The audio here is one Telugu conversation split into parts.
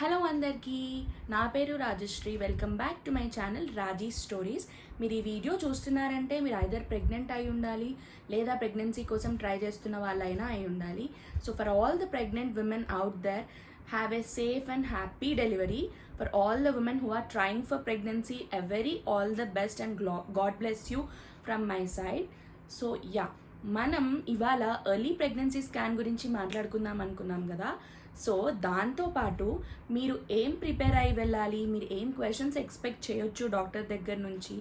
హలో అందరికీ. నా పేరు Rajashree. Welcome back to my channel Raji stories. మీరు ఈ వీడియో చూస్తున్నారంటే మీరు ఐదర్ ప్రెగ్నెంట్ అయి ఉండాలి లేదా ప్రెగ్నెన్సీ కోసం ట్రై చేస్తున్న వాళ్ళైనా అయి ఉండాలి. So for all the pregnant women out there have a safe and happy delivery. For all the women who are trying for pregnancy every all the best and God bless you from my side. So yeah మనం ఇవాళ ఎర్లీ ప్రెగ్నెన్సీ స్కాన్ గురించి మాట్లాడుకుందాం అనుకున్నాం కదా. సో దాంతోపాటు మీరు ఏం ప్రిపేర్ అయి వెళ్ళాలి మీరు ఏం క్వశ్చన్స్ ఎక్స్పెక్ట్ చేయొచ్చు డాక్టర్ దగ్గర నుంచి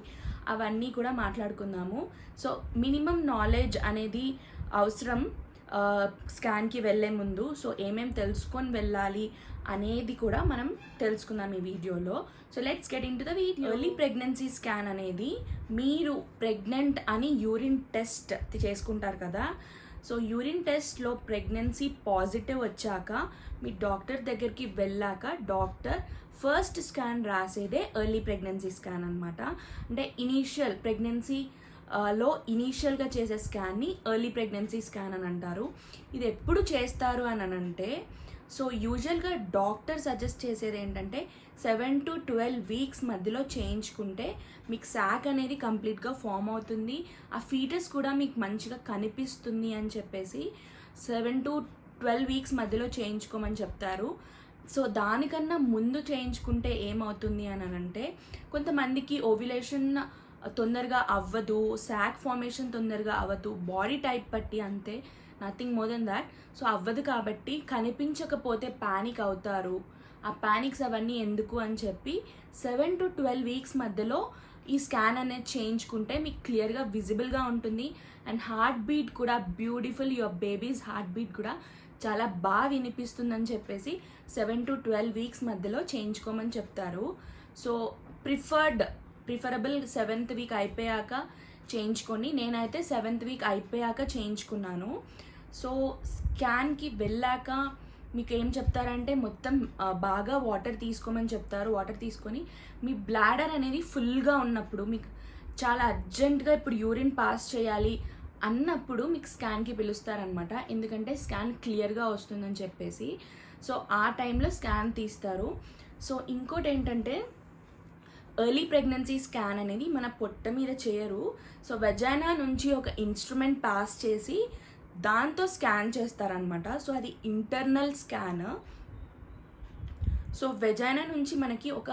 అవన్నీ కూడా మాట్లాడుకుందాము. సో మినిమం నాలెడ్జ్ అనేది అవసరం స్కాన్కి వెళ్ళే ముందు. సో ఏమేం తెలుసుకొని వెళ్ళాలి అనేది కూడా మనం తెలుసుకుందాం ఈ వీడియోలో. So let's get into the video early pregnancy scan అనేది మీరు ప్రెగ్నెంట్ అని యూరిన్ టెస్ట్ చేసుకుంటారు కదా సో యూరిన్ టెస్ట్లో ప్రెగ్నెన్సీ పాజిటివ్ వచ్చాక మీ డాక్టర్ దగ్గరికి వెళ్ళాక డాక్టర్ ఫస్ట్ స్కాన్ రాసేదే ఎర్లీ ప్రెగ్నెన్సీ స్కాన్ అనమాట అంటే ఇనీషియల్ ప్రెగ్నెన్సీ లో ఇనీషియల్గా చేసే స్కాన్ని ఎర్లీ ప్రెగ్నెన్సీ స్కాన్ అని అంటారు. ఇది ఎప్పుడు చేస్తారు అని అంటే సో యూజువల్గా డాక్టర్ సజెస్ట్ చేసేది ఏంటంటే సెవెన్ టు ట్వెల్వ్ వీక్స్ మధ్యలో చేయించుకుంటే మీకు శాక్ అనేది కంప్లీట్గా ఫామ్ అవుతుంది. ఆ ఫీటస్ కూడా మీకు మంచిగా కనిపిస్తుంది అని చెప్పేసి సెవెన్ టు ట్వెల్వ్ వీక్స్ మధ్యలో చేయించుకోమని చెప్తారు. సో దానికన్నా ముందు చేయించుకుంటే ఏమవుతుంది అని అంటే కొంతమందికి ఓవ్యులేషన్ తొందరగా అవ్వదు శాక్ ఫార్మేషన్ తొందరగా అవ్వదు బాడీ టైప్ బట్టి అంతే. Nothing more than that so అవ్వదు కాబట్టి కనిపించకపోతే ప్యానిక్ అవుతారు. ఆ ప్యానిక్స్ అవన్నీ ఎందుకు అని చెప్పి సెవెన్ టు ట్వెల్వ్ వీక్స్ మధ్యలో ఈ స్కాన్ అనేది చేయించుకుంటే మీకు క్లియర్గా విజిబుల్గా ఉంటుంది. అండ్ హార్ట్ బీట్ కూడా beautiful your baby's heart beat కూడా చాలా బాగా వినిపిస్తుందని చెప్పేసి సెవెన్ టు ట్వెల్వ్ వీక్స్ మధ్యలో చేయించుకోమని చెప్తారు. So preferred preferable seventh week అయిపోయాక చేయించుకొని నేనైతే సెవెంత్ వీక్ అయిపోయాక చేయించుకున్నాను. సో స్కాన్కి వెళ్ళాక మీకు ఏం చెప్తారంటే మొత్తం బాగా వాటర్ తీసుకోమని చెప్తారు. వాటర్ తీసుకొని మీ బ్లాడర్ అనేది ఫుల్గా ఉన్నప్పుడు మీకు చాలా అర్జెంటుగా ఇప్పుడు యూరిన్ పాస్ చేయాలి అన్నప్పుడు మీకు స్కాన్కి పిలుస్తారనమాట ఎందుకంటే స్కాన్ క్లియర్గా వస్తుందని చెప్పేసి. సో ఆ టైంలో స్కాన్ తీస్తారు. సో ఇంకోటి ఏంటంటే ఎర్లీ ప్రెగ్నెన్సీ స్కాన్ అనేది మన పొట్ట మీద చేయరు సో వెజైనా నుంచి ఒక ఇన్స్ట్రుమెంట్ పాస్ చేసి దాంతో స్కాన్ చేస్తారనమాట సో అది ఇంటర్నల్ స్కాన్. సో వెజైనా నుంచి మనకి ఒక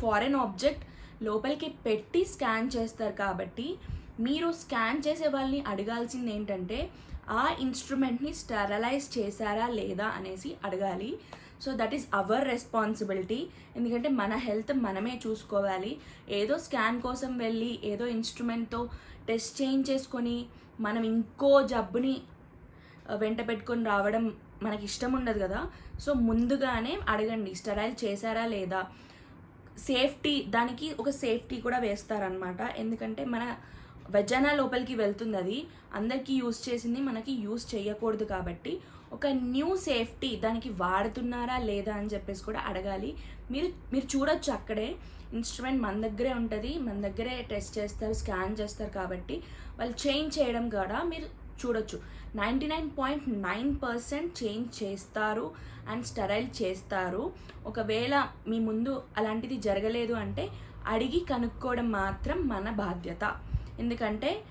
ఫారెన్ ఆబ్జెక్ట్ లోపలికి పెట్టి స్కాన్ చేస్తారు కాబట్టి మీరు స్కాన్ చేసే వాళ్ళని అడగాల్సింది ఏంటంటే ఆ ఇన్స్ట్రుమెంట్ని స్టెరలైజ్ చేశారా లేదా అనేసి అడగాలి. So that is our responsibility. ఎందుకంటే మన హెల్త్ మనమే చూసుకోవాలి. ఏదో స్కాన్ కోసం వెళ్ళి ఏదో ఇన్స్ట్రుమెంట్తో టెస్ట్ చేయించేసుకొని మనం ఇంకో జబ్బుని వెంట పెట్టుకొని రావడం మనకి ఇష్టం ఉండదు కదా. సో ముందుగానే అడగండి స్టెరైల్ చేశారా లేదా? సేఫ్టీ దానికి ఒక సేఫ్టీ కూడా వేస్తారనమాట ఎందుకంటే మన వెజన లోపలికి వెళ్తుంది అది. అందరికీ యూస్ చేసింది మనకి యూస్ చేయకూడదు కాబట్టి ఒక న్యూ సేఫ్టీ దానికి వాడుతున్నారా లేదా అని చెప్పేసి కూడా అడగాలి. మీరు మీరు చూడొచ్చు అక్కడే. ఇన్స్ట్రుమెంట్ మన దగ్గరే ఉంటుంది. మన దగ్గరే టెస్ట్ చేస్తారు స్కాన్ చేస్తారు కాబట్టి వాళ్ళు చేంజ్ చేయడం కూడా మీరు చూడొచ్చు. Ninety nine point nine percent change చేస్తారు అండ్ స్టెరైల్ చేస్తారు. ఒకవేళ మీ ముందు అలాంటిది జరగలేదు అంటే అడిగి కనుక్కోవడం మాత్రం మన బాధ్యత. ఎందుకంటే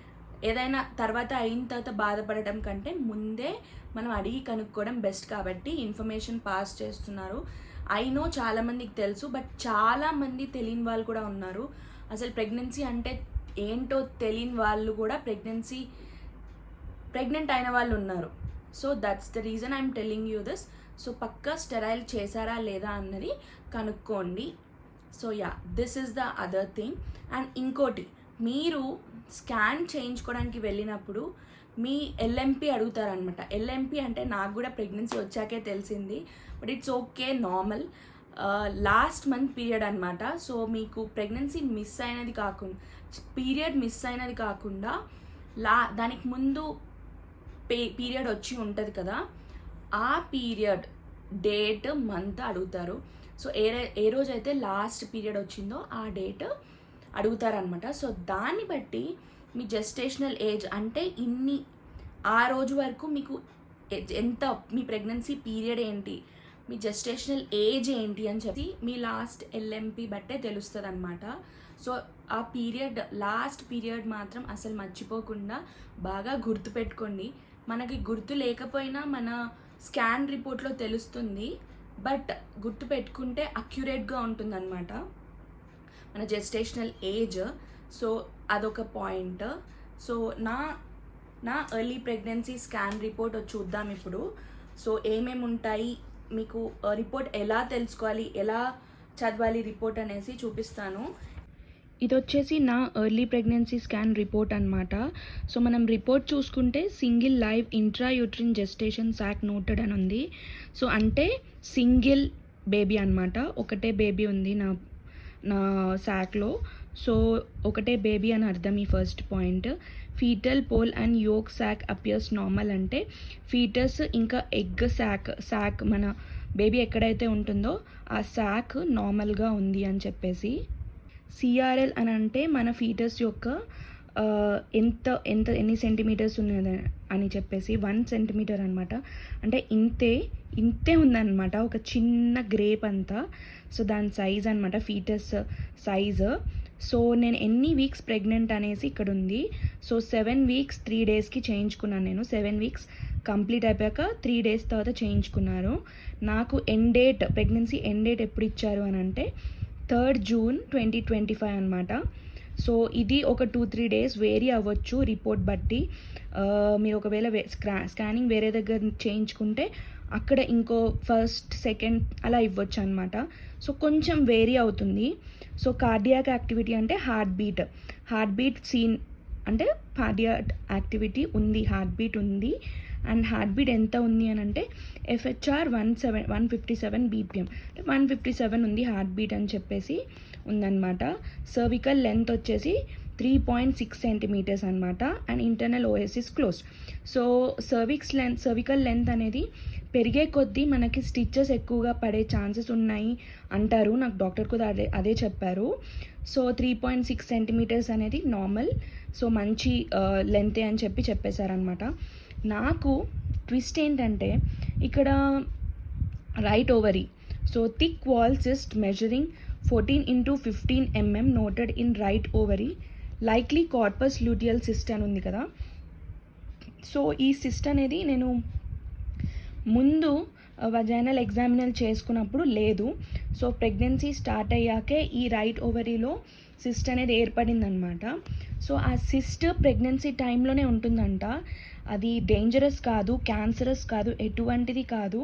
ఏదైనా తర్వాత అయిన తర్వాత బాధపడటం కంటే ముందే మనం అడిగి కనుక్కోవడం బెస్ట్ కాబట్టి ఇన్ఫర్మేషన్ పాస్ చేస్తున్నారు. ఐ నో చాలామందికి తెలుసు బట్ చాలామంది తెలియని వాళ్ళు కూడా ఉన్నారు. అసలు ప్రెగ్నెన్సీ అంటే ఏంటో తెలియని వాళ్ళు కూడా ప్రెగ్నెన్సీ ప్రెగ్నెంట్ అయిన వాళ్ళు ఉన్నారు. So that's the reason I'm telling you this. So Pakka sterile చేశారా లేదా అన్నది కనుక్కోండి. So yeah this is the other thing. And ఇంకోటి మీరు స్కాన్ చేయించుకోవడానికి వెళ్ళినప్పుడు మీ ఎల్ఎంపి అడుగుతారనమాట ఎల్ఎంపి అంటే నాకు కూడా ప్రెగ్నెన్సీ వచ్చాకే తెలిసింది but it's okay normal last month period అనమాట సో మీకు ప్రెగ్నెన్సీ మిస్ అయినది కాకుండా పీరియడ్ మిస్ అయినది కాకుండా లా దానికి ముందు పే పీరియడ్ వచ్చి ఉంటుంది కదా ఆ పీరియడ్ డేట్ మంత్ అడుగుతారు. సో ఏ ఏ రోజైతే లాస్ట్ పీరియడ్ వచ్చిందో ఆ డేట్ అడుగుతారనమాట సో దాన్ని బట్టి మీ జెస్టేషనల్ ఏజ్ అంటే ఇన్ని ఆ రోజు వరకు మీకు ఎంత మీ ప్రెగ్నెన్సీ పీరియడ్ ఏంటి మీ జెస్టేషనల్ ఏజ్ ఏంటి అని చెప్పి మీ లాస్ట్ ఎల్ఎంపి బట్టే తెలుస్తుంది అనమాట సో ఆ పీరియడ్ లాస్ట్ పీరియడ్ మాత్రం అసలు మర్చిపోకుండా బాగా గుర్తుపెట్టుకోండి. మనకి గుర్తు లేకపోయినా మన స్కాన్ రిపోర్ట్లో తెలుస్తుంది. బట్ గుర్తు పెట్టుకుంటే అక్యురేట్గా ఉంటుందన్నమాట. మన జెస్టేషనల్ ఏజ్ సో అదొక పాయింట్ సో నా నా ఎర్లీ ప్రెగ్నెన్సీ స్కాన్ రిపోర్ట్ చూద్దాం ఇప్పుడు. సో ఏమేమి ఉంటాయి మీకు రిపోర్ట్ ఎలా తెలుసుకోవాలి ఎలా చదవాలి రిపోర్ట్ అనేసి చూపిస్తాను. ఇది వచ్చేసి నా ఎర్లీ ప్రెగ్నెన్సీ స్కాన్ రిపోర్ట్ అనమాట సో మనం రిపోర్ట్ చూసుకుంటే single live intrauterine gestation sac noted అని ఉంది. సో అంటే సింగిల్ బేబీ అనమాట ఒకటే బేబీ ఉంది నా శాక్లో సో ఒకటే బేబీ అని అర్థం ఈ first point. Fetal pole and yolk sac appears normal అంటే ఫీటస్ ఇంకా ఎగ్ శాక్ శాక్ మన బేబీ ఎక్కడైతే ఉంటుందో ఆ శాక్ నార్మల్గా ఉంది అని చెప్పేసి. సిఆర్ఎల్ అని అంటే మన ఫీటస్ యొక్క ఎంత ఎంత ఎన్ని సెంటీమీటర్స్ ఉన్నది అని చెప్పేసి వన్ సెంటీమీటర్ అనమాట అంటే ఇంతే ఇంతే ఉందన్నమాట. ఒక చిన్న గ్రేప్ అంతా. సో దాని సైజ్ అనమాట ఫీటస్ సైజ్. సో నేను ఎన్ని వీక్స్ ప్రెగ్నెంట్ అనేసి ఇక్కడ ఉంది. సో సెవెన్ వీక్స్ త్రీ డేస్కి చేయించుకున్నాను నేను. సెవెన్ వీక్స్ కంప్లీట్ అయిపోయాక త్రీ డేస్ తర్వాత చేయించుకున్నారు. నాకు end date pregnancy end date ఎప్పుడు ఇచ్చారు అని అంటే third June twenty twenty five అనమాట సో ఇది ఒక టూ త్రీ డేస్ వేరీ అవ్వచ్చు రిపోర్ట్ బట్టి. మీరు ఒకవేళ వే స్క్రా స్కానింగ్ వేరే దగ్గర చేయించుకుంటే అక్కడ ఇంకో ఫస్ట్ సెకండ్ అలా ఇవ్వచ్చు అనమాట సో కొంచెం వేరీ అవుతుంది. సో కార్డియాక్ యాక్టివిటీ అంటే heart beat. Heart beat seen అంటే కార్డియాక్ యాక్టివిటీ ఉంది హార్ట్ బీట్ ఉంది. అండ్ హార్ట్ బీట్ ఎంత ఉంది అని అంటే FHR one seven one fifty seven BPM. One fifty seven ఉంది హార్ట్ బీట్ అని చెప్పేసి ఉందన్నమాట. సర్వికల్ లెంత్ వచ్చేసి త్రీ పాయింట్ సిక్స్ సెంటీమీటర్స్ అనమాట and internal OS is close so cervix length cervical length అనేది పెరిగే కొద్దీ మనకి స్టిచ్చెస్ ఎక్కువగా పడే ఛాన్సెస్ ఉన్నాయి అంటారు. నాకు డాక్టర్ కూడా అదే అదే చెప్పారు. So three point six centimetres అనేది నార్మల్. సో మంచి లెంతే అని చెప్పి చెప్పేశారనమాట నాకు ట్విస్ట్ ఏంటంటే ఇక్కడ right ovary so thick wall cyst measuring fourteen into fifteen MM noted in right ovary likely corpus luteal cyst అని ఉంది కదా. సో ఈ సిస్ట్ అనేది నేను ముందు uh, వజైనల్ ఎగ్జామినల్ చేసుకున్నప్పుడు లేదు. సో ప్రెగ్నెన్సీ స్టార్ట్ అయ్యాకే ఈ రైట్ ఓవరీలో సిస్ట్ అనేది ఏర్పడిందనమాట సో ఆ సిస్ట్ ప్రెగ్నెన్సీ టైంలోనే ఉంటుందంట. అది డేంజరస్ కాదు క్యాన్సరస్ కాదు ఎటువంటిది కాదు.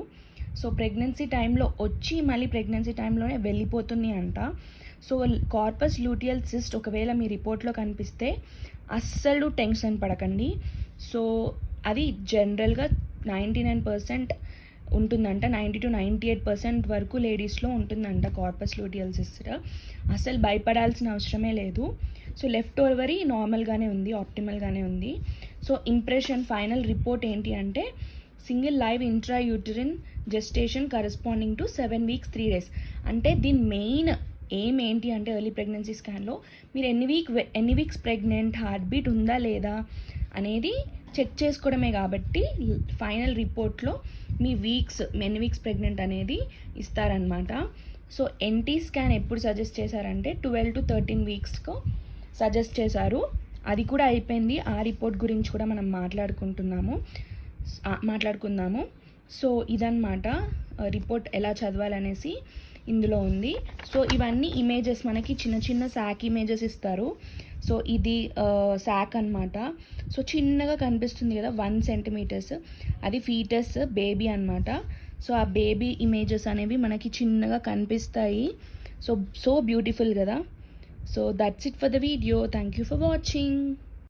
సో ప్రెగ్నెన్సీ టైంలో వచ్చి మళ్ళీ ప్రెగ్నెన్సీ టైంలోనే వెళ్ళిపోతుంది అంట. సో కార్పస్ లూటియల్ సిస్ట్ ఒకవేళ మీ రిపోర్ట్లో కనిపిస్తే అస్సలు టెన్షన్ పడకండి. సో అది జనరల్గా నైంటీ నైన్ పర్సెంట్ ఉంటుందంట. Ninety two ninety eight percent వరకు లేడీస్లో ఉంటుందంట కార్పస్ లూటియల్ సిస్టర్ అసలు భయపడాల్సిన అవసరమే లేదు. సో లెఫ్ట్ ఓవరీ నార్మల్గానే ఉంది ఆప్టిమల్గానే ఉంది. సో ఇంప్రెషన్ ఫైనల్ రిపోర్ట్ ఏంటి అంటే single live intrauterine gestation corresponding to seven weeks three days అంటే దీని మెయిన్ ఏం ఏంటి అంటే ఎర్లీ ప్రెగ్నెన్సీ స్కాన్లో మీరు ఎన్ని వీక్ ఎన్ని వీక్స్ ప్రెగ్నెంట్ హార్ట్ బీట్ ఉందా లేదా అనేది చెక్ చేసుకోవడమే కాబట్టి ఫైనల్ రిపోర్ట్లో మీ వీక్స్ ఎన్ని వీక్స్ ప్రెగ్నెంట్ అనేది ఇస్తారనమాట సో ఎన్టీ స్కాన్ ఎప్పుడు సజెస్ట్ చేశారంటే ట్వెల్వ్ టు థర్టీన్ వీక్స్కు సజెస్ట్ చేశారు. అది కూడా అయిపోయింది. ఆ రిపోర్ట్ గురించి కూడా మనం మాట్లాడుకుంటున్నాము. మాట్లాడుకుందాము. సో ఇదన్నమాట రిపోర్ట్ ఎలా చదవాలనేసి ఇందులో ఉంది. సో ఇవన్నీ ఇమేజెస్ మనకి చిన్న చిన్న శాక్ ఇమేజెస్ ఇస్తారు. సో ఇది శాక్ అన్నమాట. సో చిన్నగా కనిపిస్తుంది కదా వన్ సెంటీమీటర్స్. అది ఫీటస్ బేబీ అన్నమాట. సో ఆ బేబీ ఇమేజెస్ అనేవి మనకి చిన్నగా కనిపిస్తాయి. సో సో బ్యూటిఫుల్ కదా. So that's it for the video. Thank you for watching.